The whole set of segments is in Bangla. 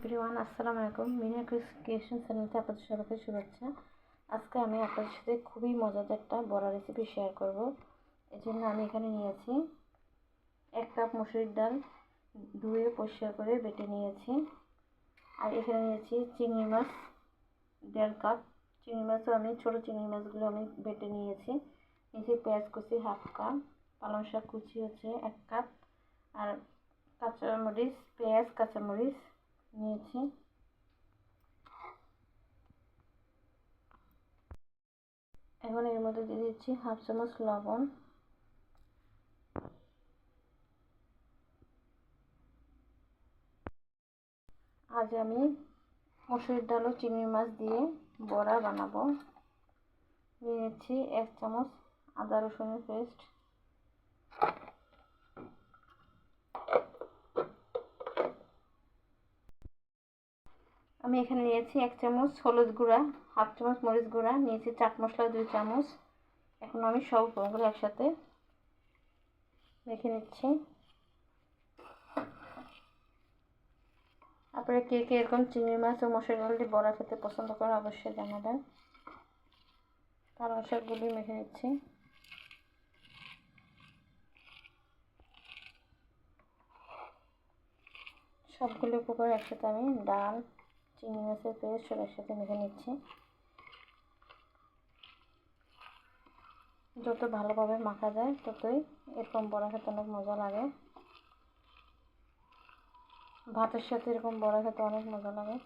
এভরিওয়ান, আসসালামু আলাইকুম। মিনা ক্রিয়েশন চ্যানেলতে আপনাদের সবাইকে শুভেচ্ছা। আজকে আমি আপনাদের সাথে খুবই মজাদার একটা বড়া রেসিপি শেয়ার করব। এই জন্য আমি এখানে নিয়েছি এক কাপ মুসুরির ডাল, ধুয়ে পরিষ্কার করে বেটে নিয়েছি। আর এখানে নিয়েছি চিংড়ি মাছ, দেড় কাপ চিংড়ি মাছও আমি, ছোটো চিংড়ি মাছগুলো আমি বেটে নিয়েছি। নিয়েছি পেঁয়াজ কুচি হাফ কাপ পালং শাক কুচি হচ্ছে এক কাপ আর কাঁচামরিচ, পেঁয়াজ, কাঁচামরিচ নিয়েছি এখন এর মধ্যে দিয়ে দিচ্ছি হাফ চামচ লবণ। আজ আমি মসুরির ডাল ও চিংড়ি মাছ দিয়ে বড়া বানাবো। নিয়েছি এক চামচ আদা রসুনের পেস্ট। আমি এখানে নিয়েছি এক চামচ হলুদ গুঁড়া, হাফ চামচ মরিচ গুঁড়া, নিয়েছি চাট মশলা দুই চামচ। এখন আমি সব উপকরণগুলো একসাথে মেখে নিচ্ছি। আপনারা কে কে এরকম চিংড়ি মাছ ও ডাল দিয়ে বড়া খেতে পছন্দ করেন অবশ্যই জানাবেন। পালং শাকগুলি মেখে নিচ্ছি। সবগুলো উপকরণ একসাথে আমি ডাল চিংড়ি মাছের পেস্ট সব একসাথে মেখে নিচ্ছি। যত ভালোভাবে মাখা যায়, ততই এরকম বড়া খেতে অনেক মজা লাগে। ভাতের সাথে এরকম বড়া খেতে অনেক মজা লাগে।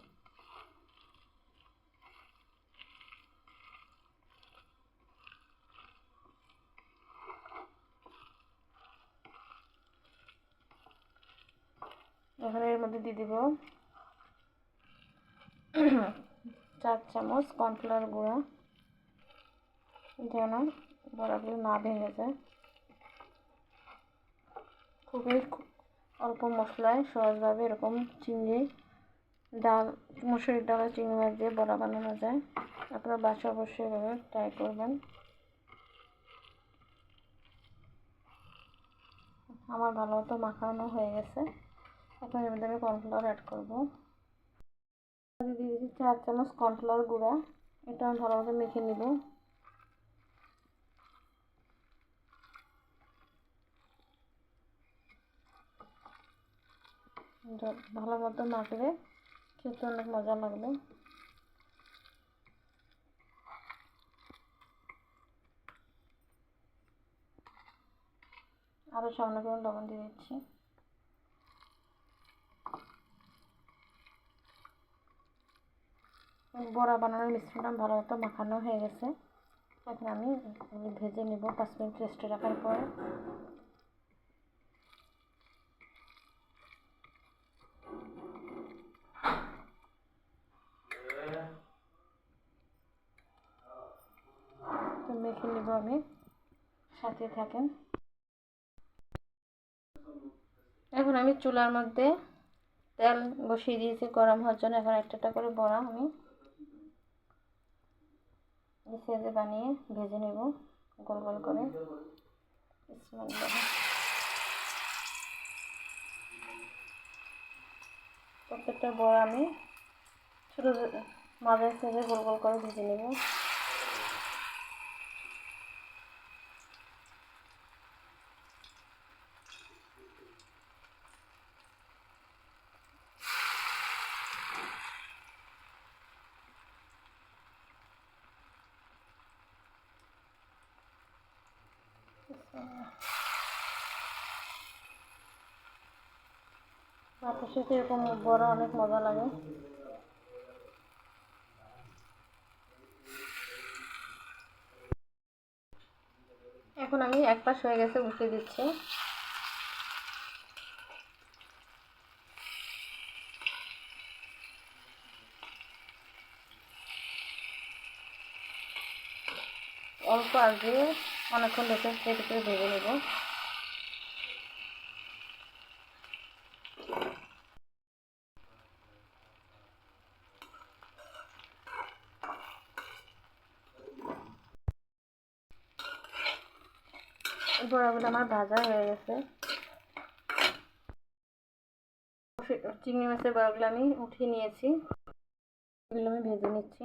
এখন এর মধ্যে দিয়ে দিব চার চামচ কর্নফ্লাওয়ার গুঁড়া যেন বড়াগুলো না ভেঙে যায়। খুবই অল্প মশলায় সহজভাবে এরকম চিংড়ি ডাল, মুসুরির ডাল চিংড়ি মাছ দিয়ে বড়া বানানো যায়। আপনারা বাসা অবশ্যই এভাবে ট্রাই করবেন। আমার ভালো মতো মাখানো হয়ে গেছে। এখন এর মধ্যে আমি কর্নফ্লাওয়ার অ্যাড করব। দিয়ে দিয়েছি চার চামচ কর্নফ্লাওয়ার গুঁড়া। এটা আমি ভালোভাবে মেখে নিব। ভালো মতো মাখলে খেতে অনেক মজা লাগবে। আরও সামনে করে লবণ দিয়ে দিচ্ছি। বড়া বানানোর মিশ্রণটা ভালো মতো মাখানো হয়ে গেছে। এখন আমি ভেজে নেব পাঁচ মিনিট রেস্টে রাখার পরে। মেখে নেব আমি, সাথে থাকেন। এখন আমি চুলার মধ্যে তেল বসিয়ে দিয়েছি গরম হওয়ার জন্য। এখন একটা একটা করে বড়া আমি সেজে বানিয়ে ভেজে নেব, গোল গোল করে। প্রত্যেকটা বড় আমি ছোটো মাঝে সেজে গোল গোল করে ভেজে নেব। ভাতের সাথে এরকম বড় অনেক মজা লাগে। এখন আমি এক পাশ হয়ে গেছে উঠে দিচ্ছি। অল্প আগে অনেকক্ষণ রেখে কেটে করে ভেজে নেব। বড়াগুলো আমার ভাজা হয়ে গেছে। চিংড়ি মাছের বড়াগুলো আমি উঠিয়ে নিয়েছি। এগুলো আমি ভেজে নিচ্ছি।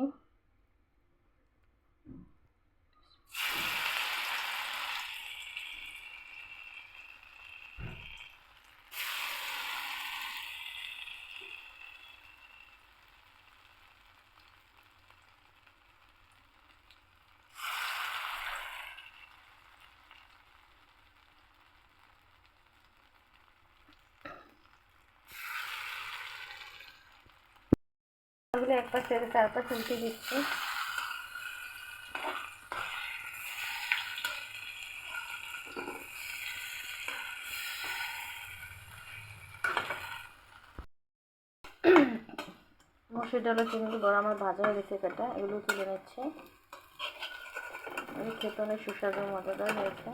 ওগুলো এক পাশ থেকে চার পাশ দিচ্ছি। মসুর ডালের চিংড়ি বড় আমার ভাজা হয়ে গেছে কাটা এগুলো তুলে নিচ্ছে। খেতে অনেক সুস্বাদু, মজাদার হয়েছে।